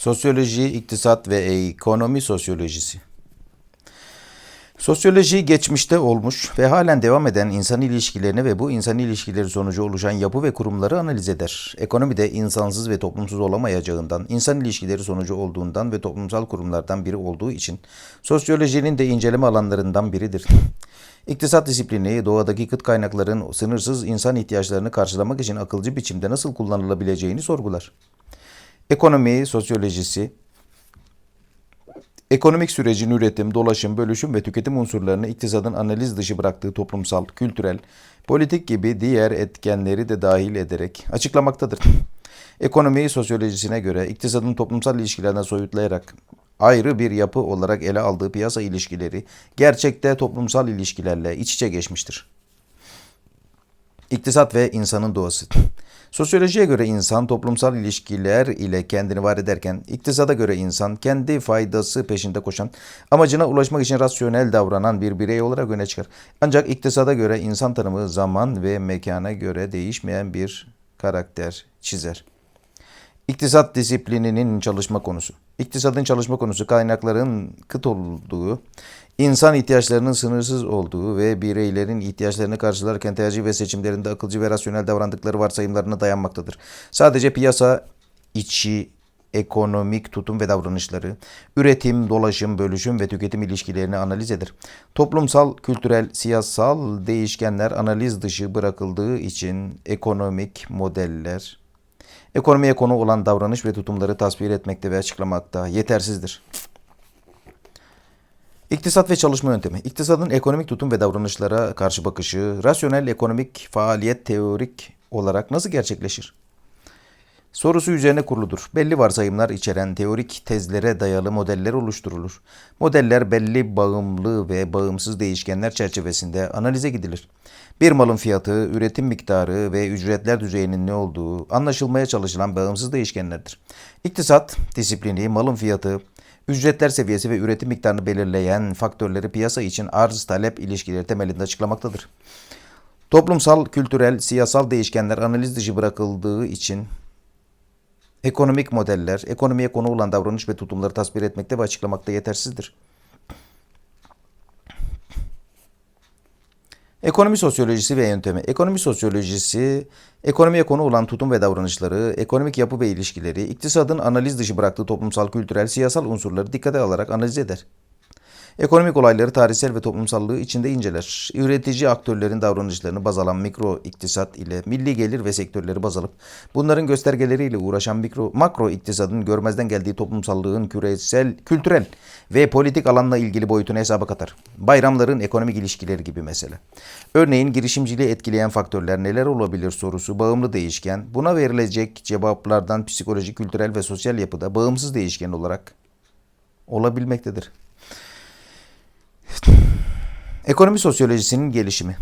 Sosyoloji, iktisat ve ekonomi sosyolojisi. Sosyoloji geçmişte olmuş ve halen devam eden insan ilişkilerini ve bu insan ilişkileri sonucu oluşan yapı ve kurumları analiz eder. Ekonomi de insansız ve toplumsuz olamayacağından, insan ilişkileri sonucu olduğundan ve toplumsal kurumlardan biri olduğu için sosyolojinin de inceleme alanlarından biridir. İktisat disiplini doğadaki kıt kaynakların sınırsız insan ihtiyaçlarını karşılamak için akılcı biçimde nasıl kullanılabileceğini sorgular. Ekonomi sosyolojisi Ekonomik sürecin üretim, dolaşım, bölüşüm ve tüketim unsurlarını iktisadın analiz dışı bıraktığı toplumsal, kültürel, politik gibi diğer etkenleri de dahil ederek açıklamaktadır. Ekonomi sosyolojisine göre iktisadın toplumsal ilişkilerden soyutlayarak ayrı bir yapı olarak ele aldığı piyasa ilişkileri gerçekte toplumsal ilişkilerle iç içe geçmiştir. İktisat ve insanın doğası. Sosyolojiye göre insan toplumsal ilişkiler ile kendini var ederken, iktisada göre insan kendi faydası peşinde koşan, amacına ulaşmak için rasyonel davranan bir birey olarak öne çıkar. Ancak iktisada göre insan tanımı zaman ve mekana göre değişmeyen bir karakter çizer. İktisat disiplininin çalışma konusu. İktisadın çalışma konusu kaynakların kıt olduğu, insan ihtiyaçlarının sınırsız olduğu ve bireylerin ihtiyaçlarını karşılarken tercih ve seçimlerinde akılcı ve rasyonel davrandıkları varsayımlarına dayanmaktadır. Sadece piyasa içi ekonomik tutum ve davranışları, üretim, dolaşım, bölüşüm ve tüketim ilişkilerini analiz eder. Toplumsal, kültürel, siyasal değişkenler analiz dışı bırakıldığı için ekonomik modeller, ekonomiye konu olan davranış ve tutumları tasvir etmekte ve açıklamakta yetersizdir. İktisat ve çalışma yöntemi. İktisadın ekonomik tutum ve davranışlara karşı bakışı, rasyonel ekonomik faaliyet teorik olarak nasıl gerçekleşir? Sorusu üzerine kuruludur. Belli varsayımlar içeren teorik tezlere dayalı modeller oluşturulur. Modeller belli bağımlı ve bağımsız değişkenler çerçevesinde analize gidilir. Bir malın fiyatı, üretim miktarı ve ücretler düzeyinin ne olduğu anlaşılmaya çalışılan bağımsız değişkenlerdir. İktisat disiplini, malın fiyatı, ücretler seviyesi ve üretim miktarını belirleyen faktörleri piyasa için arz-talep ilişkileri temelinde açıklamaktadır. Toplumsal, kültürel, siyasal değişkenler analiz dışı bırakıldığı için ekonomik modeller, ekonomiye konu olan davranış ve tutumları tasvir etmekte ve açıklamakta yetersizdir. Ekonomi sosyolojisi ve yöntemi. Ekonomi sosyolojisi, ekonomiye konu olan tutum ve davranışları, ekonomik yapı ve ilişkileri, iktisadın analiz dışı bıraktığı toplumsal, kültürel, siyasal unsurları dikkate alarak analiz eder. Ekonomik olayları tarihsel ve toplumsallığı içinde inceler. Üretici aktörlerin davranışlarını baz alan mikro iktisat ile milli gelir ve sektörleri baz alıp bunların göstergeleriyle uğraşan mikro makro iktisadın görmezden geldiği toplumsallığın küresel, kültürel ve politik alanla ilgili boyutunu hesaba katar. Bayramların ekonomik ilişkileri gibi mesela. Örneğin girişimciliği etkileyen faktörler neler olabilir sorusu bağımlı değişken. Buna verilecek cevaplardan psikolojik, kültürel ve sosyal yapıda bağımsız değişken olarak olabilmektedir. Ekonomi sosyolojisinin gelişimi.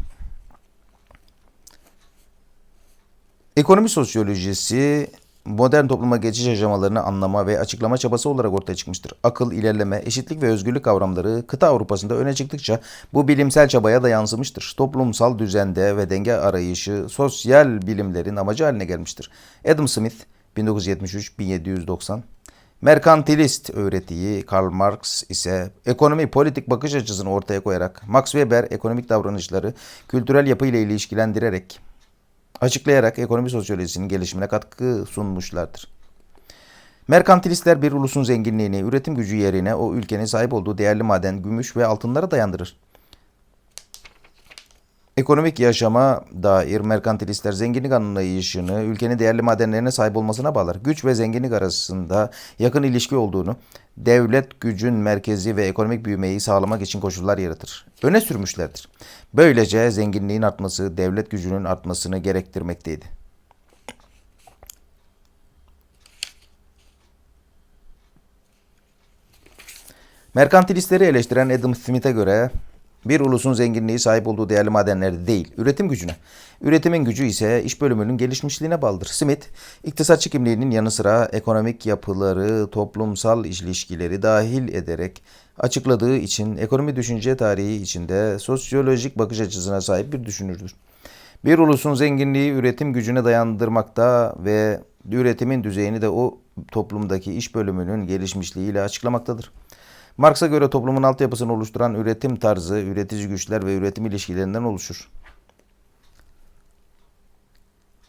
Ekonomi sosyolojisi modern topluma geçiş aşamalarını anlama ve açıklama çabası olarak ortaya çıkmıştır. Akıl, ilerleme, eşitlik ve özgürlük kavramları kıta Avrupa'sında öne çıktıkça bu bilimsel çabaya da yansımıştır. Toplumsal düzende ve denge arayışı sosyal bilimlerin amacı haline gelmiştir. Adam Smith 1973-1790 Merkantilist öğretiyi Karl Marx ise ekonomi politik bakış açısını ortaya koyarak Max Weber ekonomik davranışları kültürel yapı ile ilişkilendirerek açıklayarak ekonomi sosyolojisinin gelişimine katkı sunmuşlardır. Merkantilistler bir ulusun zenginliğini üretim gücü yerine o ülkenin sahip olduğu değerli maden, gümüş ve altınlara dayandırır. Ekonomik yaşama dair merkantilistler zenginlik anlayışını ülkenin değerli madenlerine sahip olmasına bağlar. Güç ve zenginlik arasında yakın ilişki olduğunu, devlet gücün merkezi ve ekonomik büyümeyi sağlamak için koşullar yaratır. Öne sürmüşlerdir. Böylece zenginliğin artması devlet gücünün artmasını gerektirmekteydi. Merkantilistleri eleştiren Adam Smith'e göre bir ulusun zenginliği sahip olduğu değerli madenlerde değil, üretim gücüne. Üretimin gücü ise iş bölümünün gelişmişliğine bağlıdır. Smith, iktisatçı kimliğinin yanı sıra ekonomik yapıları, toplumsal ilişkileri dahil ederek açıkladığı için ekonomi düşünce tarihi içinde sosyolojik bakış açısına sahip bir düşünürdür. Bir ulusun zenginliği üretim gücüne dayandırmakta ve üretimin düzeyini de o toplumdaki iş bölümünün gelişmişliğiyle açıklamaktadır. Marx'a göre toplumun altyapısını oluşturan üretim tarzı, üretici güçler ve üretim ilişkilerinden oluşur.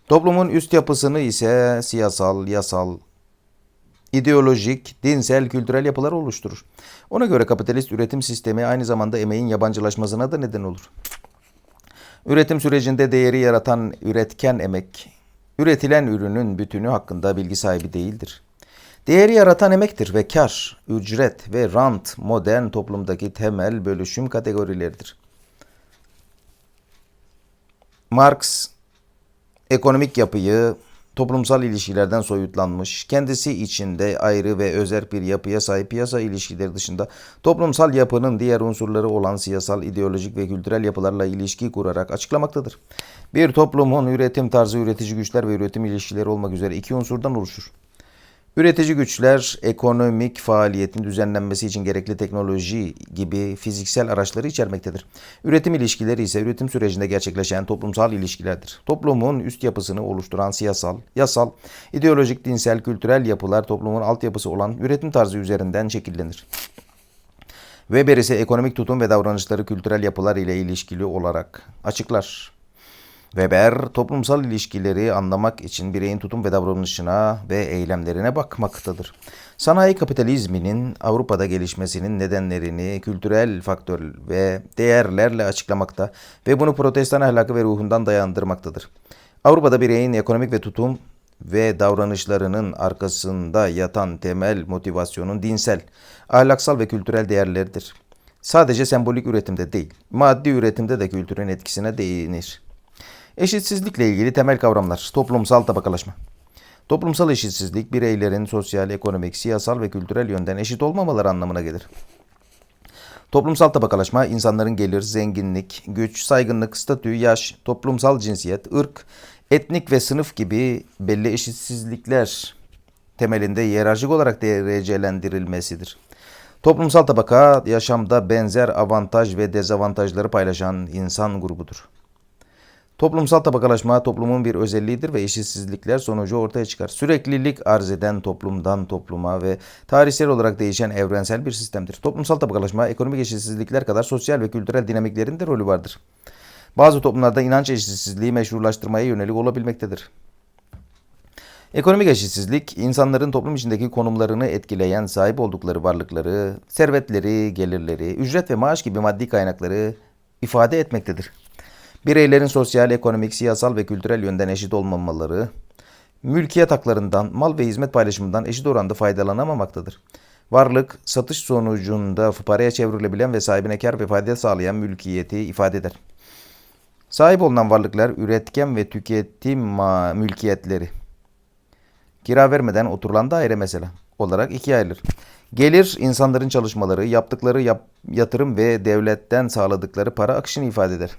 Toplumun üst yapısını ise siyasal, yasal, ideolojik, dinsel, kültürel yapılar oluşturur. Ona göre kapitalist üretim sistemi aynı zamanda emeğin yabancılaşmasına da neden olur. Üretim sürecinde değeri yaratan üretken emek, üretilen ürünün bütünü hakkında bilgi sahibi değildir. Değeri yaratan emektir ve kar, ücret ve rant modern toplumdaki temel bölüşüm kategorileridir. Marx ekonomik yapıyı toplumsal ilişkilerden soyutlanmış, kendisi içinde ayrı ve özel bir yapıya sahip piyasa ilişkileri dışında toplumsal yapının diğer unsurları olan siyasal, ideolojik ve kültürel yapılarla ilişki kurarak açıklamaktadır. Bir toplumun üretim tarzı, üretici güçler ve üretim ilişkileri olmak üzere iki unsurdan oluşur. Üretici güçler ekonomik faaliyetin düzenlenmesi için gerekli teknoloji gibi fiziksel araçları içermektedir. Üretim ilişkileri ise üretim sürecinde gerçekleşen toplumsal ilişkilerdir. Toplumun üst yapısını oluşturan siyasal, yasal, ideolojik, dinsel, kültürel yapılar toplumun altyapısı olan üretim tarzı üzerinden şekillenir. Weber ise ekonomik tutum ve davranışları kültürel yapılar ile ilişkili olarak açıklar. Weber, toplumsal ilişkileri anlamak için bireyin tutum ve davranışına ve eylemlerine bakmaktadır. Sanayi kapitalizminin Avrupa'da gelişmesinin nedenlerini kültürel faktör ve değerlerle açıklamakta ve bunu protestan ahlakı ve ruhundan dayandırmaktadır. Avrupa'da bireyin ekonomik ve tutum ve davranışlarının arkasında yatan temel motivasyonun dinsel, ahlaksal ve kültürel değerleridir. Sadece sembolik üretimde değil, maddi üretimde de kültürün etkisine değinir. Eşitsizlikle ilgili temel kavramlar. Toplumsal tabakalaşma. Toplumsal eşitsizlik bireylerin sosyal, ekonomik, siyasal ve kültürel yönden eşit olmamaları anlamına gelir. Toplumsal tabakalaşma insanların gelir, zenginlik, güç, saygınlık, statü, yaş, toplumsal cinsiyet, ırk, etnik ve sınıf gibi belli eşitsizlikler temelinde hiyerarşik olarak derecelendirilmesidir. Toplumsal tabaka yaşamda benzer avantaj ve dezavantajları paylaşan insan grubudur. Toplumsal tabakalaşma toplumun bir özelliğidir ve eşitsizlikler sonucu ortaya çıkar. Süreklilik arz eden toplumdan topluma ve tarihsel olarak değişen evrensel bir sistemdir. Toplumsal tabakalaşma ekonomik eşitsizlikler kadar sosyal ve kültürel dinamiklerin de rolü vardır. Bazı toplumlarda inanç eşitsizliği meşrulaştırmaya yönelik olabilmektedir. Ekonomik eşitsizlik, insanların toplum içindeki konumlarını etkileyen sahip oldukları varlıkları, servetleri, gelirleri, ücret ve maaş gibi maddi kaynakları ifade etmektedir. Bireylerin sosyal, ekonomik, siyasal ve kültürel yönden eşit olmamaları, mülkiyet haklarından, mal ve hizmet paylaşımından eşit oranda faydalanamamaktadır. Varlık, satış sonucunda paraya çevrilebilen ve sahibine kar ve fayda sağlayan mülkiyeti ifade eder. Sahip olunan varlıklar üretken ve tüketim mülkiyetleri. Kira vermeden oturulan daire mesela olarak ikiye ayrılır. Gelir insanların çalışmaları, yaptıkları yap, yatırım ve devletten sağladıkları para akışını ifade eder.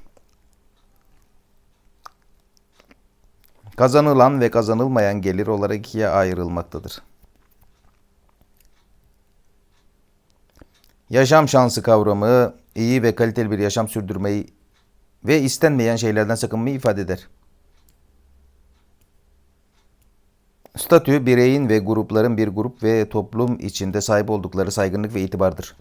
Kazanılan ve kazanılmayan gelir olarak ikiye ayrılmaktadır. Yaşam şansı kavramı iyi ve kaliteli bir yaşam sürdürmeyi ve istenmeyen şeylerden sakınmayı ifade eder. Statü, bireyin ve grupların bir grup ve toplum içinde sahip oldukları saygınlık ve itibardır.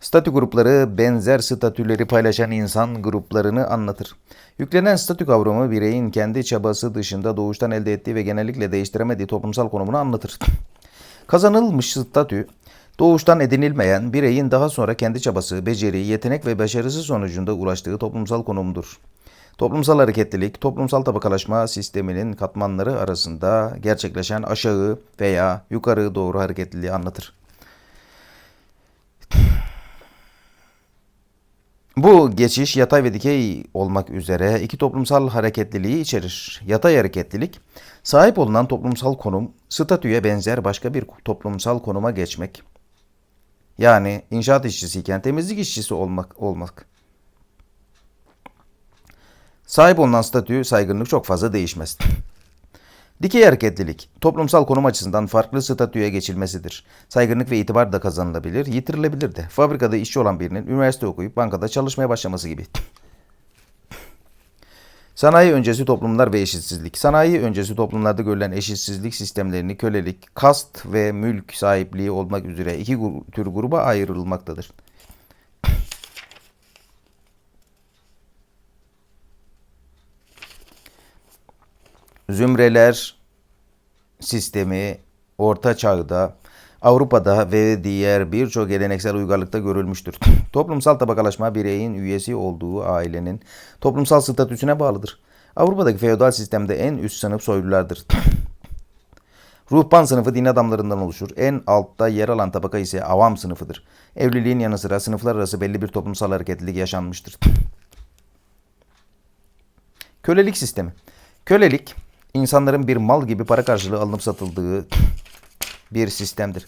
Statü grupları benzer statüleri paylaşan insan gruplarını anlatır. Yüklenen statü kavramı bireyin kendi çabası dışında doğuştan elde ettiği ve genellikle değiştiremediği toplumsal konumunu anlatır. Kazanılmış statü, doğuştan edinilmeyen bireyin daha sonra kendi çabası, beceri, yetenek ve başarısı sonucunda ulaştığı toplumsal konumdur. Toplumsal hareketlilik, toplumsal tabakalaşma sisteminin katmanları arasında gerçekleşen aşağı veya yukarı doğru hareketliliği anlatır. Bu geçiş yatay ve dikey olmak üzere iki toplumsal hareketliliği içerir. Yatay hareketlilik, sahip olunan toplumsal konum, statüye benzer başka bir toplumsal konuma geçmek. Yani inşaat işçisiyken temizlik işçisi olmak. olmak. Sahip olunan statü, saygınlık çok fazla değişmez. Dikey hareketlilik, toplumsal konum açısından farklı statüye geçilmesidir. Saygınlık ve itibar da kazanılabilir, yitirilebilir de. Fabrikada işçi olan birinin üniversite okuyup bankada çalışmaya başlaması gibi. Sanayi öncesi toplumlar ve eşitsizlik. Sanayi öncesi toplumlarda görülen eşitsizlik sistemlerini kölelik, kast ve mülk sahipliği olmak üzere iki tür gruba ayrılmaktadır. Zümreler sistemi Orta Çağ'da Avrupa'da ve diğer birçok geleneksel uygarlıkta görülmüştür. Toplumsal tabakalaşma bireyin üyesi olduğu ailenin toplumsal statüsüne bağlıdır. Avrupa'daki feodal sistemde en üst sınıf soylulardır. Ruhban sınıfı din adamlarından oluşur. En altta yer alan tabaka ise avam sınıfıdır. Evliliğin yanı sıra sınıflar arası belli bir toplumsal hareketlilik yaşanmıştır. Kölelik sistemi. Kölelik, insanların bir mal gibi para karşılığı alınıp satıldığı bir sistemdir.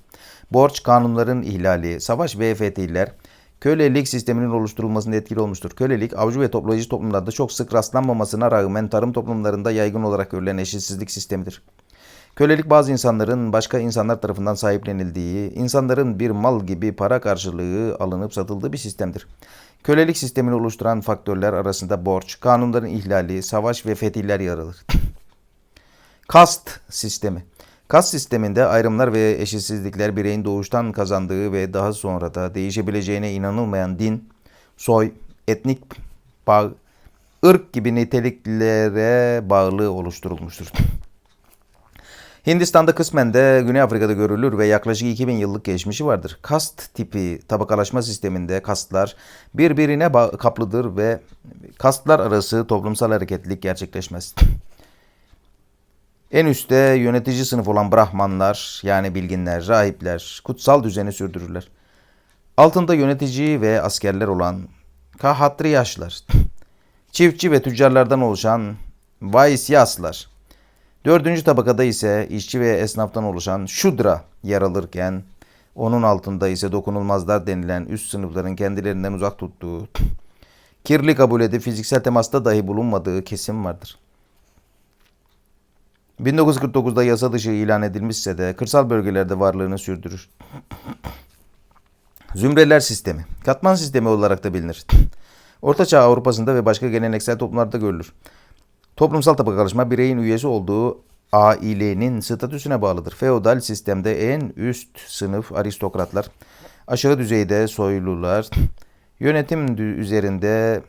Borç, kanunların ihlali, savaş ve fetihler kölelik sisteminin oluşturulmasında etkili olmuştur. Kölelik, avcı ve toplayıcı toplumlarda çok sık rastlanmamasına rağmen tarım toplumlarında yaygın olarak görülen eşitsizlik sistemidir. Kölelik bazı insanların başka insanlar tarafından sahiplenildiği, insanların bir mal gibi para karşılığı alınıp satıldığı bir sistemdir. Kölelik sistemini oluşturan faktörler arasında borç, kanunların ihlali, savaş ve fetihler yer alır. Kast sistemi. Kast sisteminde ayrımlar ve eşitsizlikler bireyin doğuştan kazandığı ve daha sonra da değişebileceğine inanılmayan din, soy, etnik bağ, ırk gibi niteliklere bağlı oluşturulmuştur. Hindistan'da kısmen de Güney Afrika'da görülür ve yaklaşık 2000 yıllık geçmişi vardır. Kast tipi tabakalaşma sisteminde kastlar birbirine kaplıdır ve kastlar arası toplumsal hareketlilik gerçekleşmez. En üstte yönetici sınıf olan Brahmanlar yani bilginler, rahipler kutsal düzeni sürdürürler. Altında yönetici ve askerler olan Kahatriyaşlar, çiftçi ve tüccarlardan oluşan Vaisyaslar, dördüncü tabakada ise işçi ve esnaftan oluşan Şudra yer alırken onun altında ise dokunulmazlar denilen üst sınıfların kendilerinden uzak tuttuğu, kirli kabul edip fiziksel temasta dahi bulunmadığı kesim vardır. 1949'da yasa dışı ilan edilmişse de kırsal bölgelerde varlığını sürdürür. Zümreler sistemi, katman sistemi olarak da bilinir. Ortaçağ Avrupa'sında ve başka geleneksel toplumlarda görülür. Toplumsal tabakalaşma bireyin üyesi olduğu ailenin statüsüne bağlıdır. Feodal sistemde en üst sınıf aristokratlar, aşağı düzeyde soylular, yönetim üzerinde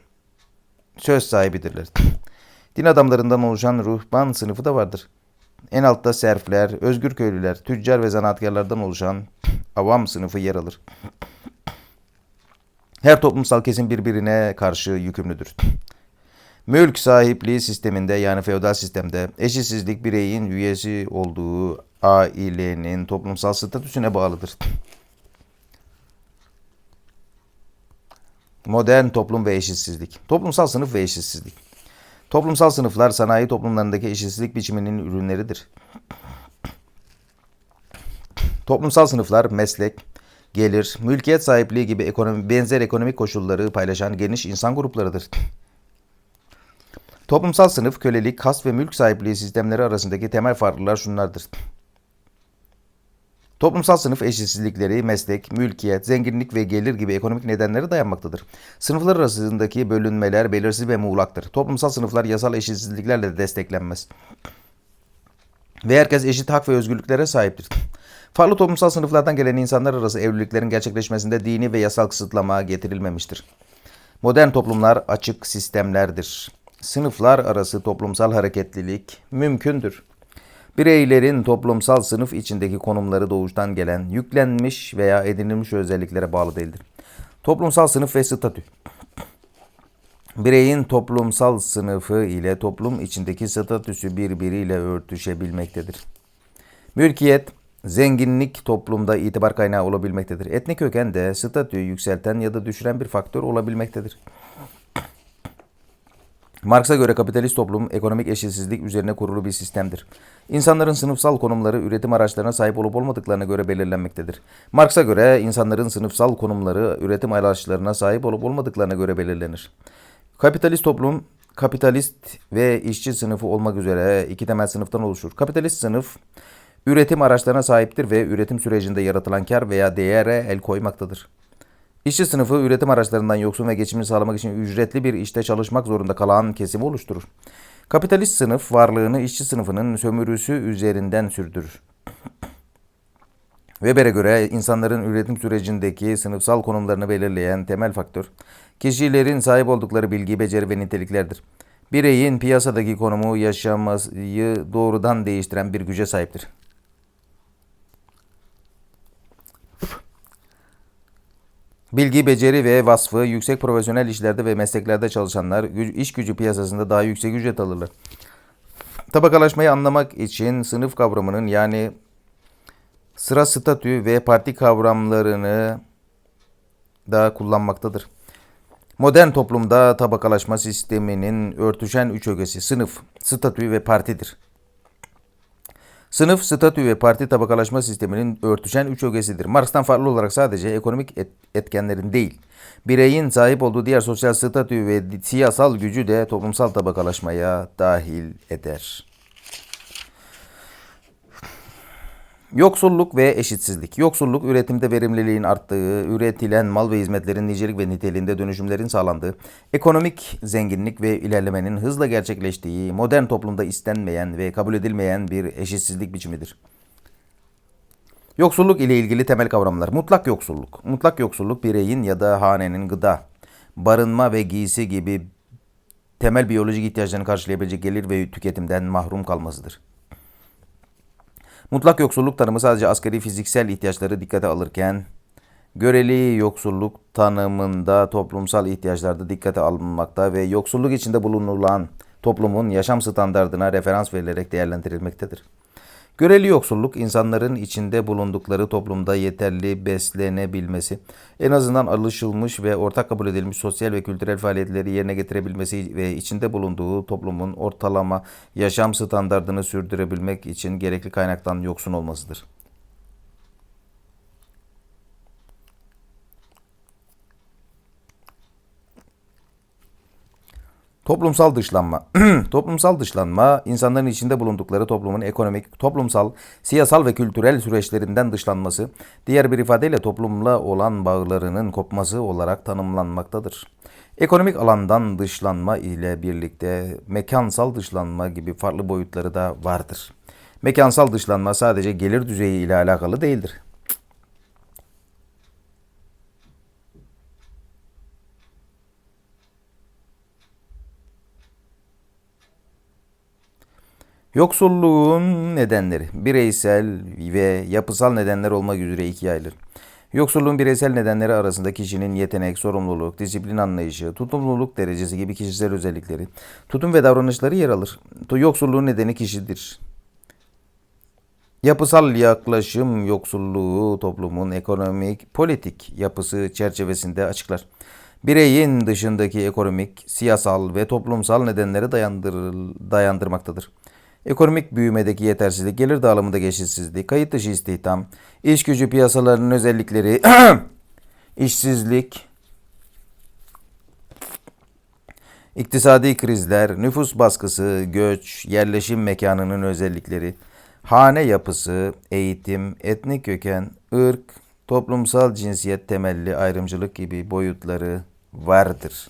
söz sahibidirler. Din adamlarından oluşan ruhban sınıfı da vardır. En altta serfler, özgür köylüler, tüccar ve zanaatkarlardan oluşan avam sınıfı yer alır. Her toplumsal kesim birbirine karşı yükümlüdür. Mülk sahipliği sisteminde yani feodal sistemde eşitsizlik bireyin üyesi olduğu ailenin toplumsal statüsüne bağlıdır. Modern toplum ve eşitsizlik. Toplumsal sınıf ve eşitsizlik. Toplumsal sınıflar sanayi toplumlarındaki eşitsizlik biçiminin ürünleridir. Toplumsal sınıflar meslek, gelir, mülkiyet sahipliği gibi ekonomi, benzer ekonomik koşulları paylaşan geniş insan gruplarıdır. Toplumsal sınıf, kölelik, kas ve mülk sahipliği sistemleri arasındaki temel farklılar şunlardır. Toplumsal sınıf eşitsizlikleri meslek, mülkiyet, zenginlik ve gelir gibi ekonomik nedenlere dayanmaktadır. Sınıflar arasındaki bölünmeler belirsiz ve muğlaktır. Toplumsal sınıflar yasal eşitsizliklerle de desteklenmez. Ve herkes eşit hak ve özgürlüklere sahiptir. Farklı toplumsal sınıflardan gelen insanlar arası evliliklerin gerçekleşmesinde dini ve yasal kısıtlama getirilmemiştir. Modern toplumlar açık sistemlerdir. Sınıflar arası toplumsal hareketlilik mümkündür. Bireylerin toplumsal sınıf içindeki konumları doğuştan gelen, yüklenmiş veya edinilmiş özelliklere bağlı değildir. Toplumsal sınıf ve statü. Bireyin toplumsal sınıfı ile toplum içindeki statüsü birbiriyle örtüşebilmektedir. Mülkiyet, zenginlik toplumda itibar kaynağı olabilmektedir. Etnik köken de statüyü yükselten ya da düşüren bir faktör olabilmektedir. Marx'a göre kapitalist toplum ekonomik eşitsizlik üzerine kurulu bir sistemdir. İnsanların sınıfsal konumları üretim araçlarına sahip olup olmadıklarına göre belirlenmektedir. Marx'a göre insanların sınıfsal konumları üretim araçlarına sahip olup olmadıklarına göre belirlenir. Kapitalist toplum kapitalist ve işçi sınıfı olmak üzere iki temel sınıftan oluşur. Kapitalist sınıf üretim araçlarına sahiptir ve üretim sürecinde yaratılan kar veya değere el koymaktadır. İşçi sınıfı üretim araçlarından yoksun ve geçimini sağlamak için ücretli bir işte çalışmak zorunda kalan kesimi oluşturur. Kapitalist sınıf varlığını işçi sınıfının sömürüsü üzerinden sürdürür. Weber'e göre insanların üretim sürecindeki sınıfsal konumlarını belirleyen temel faktör, kişilerin sahip oldukları bilgi, beceri ve niteliklerdir. Bireyin piyasadaki konumu yaşamayı doğrudan değiştiren bir güce sahiptir. Bilgi, beceri ve vasfı yüksek profesyonel işlerde ve mesleklerde çalışanlar iş gücü piyasasında daha yüksek ücret alırlar. Tabakalaşmayı anlamak için sınıf kavramının yani sıra statü ve parti kavramlarını da kullanmaktadır. Modern toplumda tabakalaşma sisteminin örtüşen üç ögesi sınıf, statü ve partidir. Sınıf, statü ve parti tabakalaşma sisteminin örtüşen üç ögesidir. Marx'tan farklı olarak sadece ekonomik et- etkenlerin değil, bireyin sahip olduğu diğer sosyal statü ve siyasal gücü de toplumsal tabakalaşmaya dahil eder. Yoksulluk ve eşitsizlik. Yoksulluk, üretimde verimliliğin arttığı, üretilen mal ve hizmetlerin nicelik ve niteliğinde dönüşümlerin sağlandığı, ekonomik zenginlik ve ilerlemenin hızla gerçekleştiği, modern toplumda istenmeyen ve kabul edilmeyen bir eşitsizlik biçimidir. Yoksulluk ile ilgili temel kavramlar. Mutlak yoksulluk. Mutlak yoksulluk bireyin ya da hanenin gıda, barınma ve giysi gibi temel biyolojik ihtiyaçlarını karşılayabilecek gelir ve tüketimden mahrum kalmasıdır. Mutlak yoksulluk tanımı sadece asgari fiziksel ihtiyaçları dikkate alırken, göreli yoksulluk tanımında toplumsal ihtiyaçlarda dikkate alınmakta ve yoksulluk içinde bulunulan toplumun yaşam standardına referans verilerek değerlendirilmektedir. Göreli yoksulluk, insanların içinde bulundukları toplumda yeterli beslenebilmesi, en azından alışılmış ve ortak kabul edilmiş sosyal ve kültürel faaliyetleri yerine getirebilmesi ve içinde bulunduğu toplumun ortalama yaşam standardını sürdürebilmek için gerekli kaynaktan yoksun olmasıdır. Toplumsal dışlanma. toplumsal dışlanma, insanların içinde bulundukları toplumun ekonomik, toplumsal, siyasal ve kültürel süreçlerinden dışlanması, diğer bir ifadeyle toplumla olan bağlarının kopması olarak tanımlanmaktadır. Ekonomik alandan dışlanma ile birlikte mekansal dışlanma gibi farklı boyutları da vardır. Mekansal dışlanma sadece gelir düzeyi ile alakalı değildir. Yoksulluğun nedenleri bireysel ve yapısal nedenler olmak üzere ikiye ayrılır. Yoksulluğun bireysel nedenleri arasında kişinin yetenek, sorumluluk, disiplin anlayışı, tutumluluk derecesi gibi kişisel özellikleri, tutum ve davranışları yer alır. Yoksulluğun nedeni kişidir. Yapısal yaklaşım yoksulluğu toplumun ekonomik, politik yapısı çerçevesinde açıklar. Bireyin dışındaki ekonomik, siyasal ve toplumsal dayandır, dayandırmaktadır. Ekonomik büyümedeki yetersizlik, gelir dağılımında eşitsizlik, kayıt dışı istihdam, iş gücü piyasalarının özellikleri, işsizlik, İktisadi krizler, nüfus baskısı, göç, yerleşim mekanının özellikleri, hane yapısı, eğitim, etnik köken, ırk, toplumsal cinsiyet temelli ayrımcılık gibi boyutları vardır.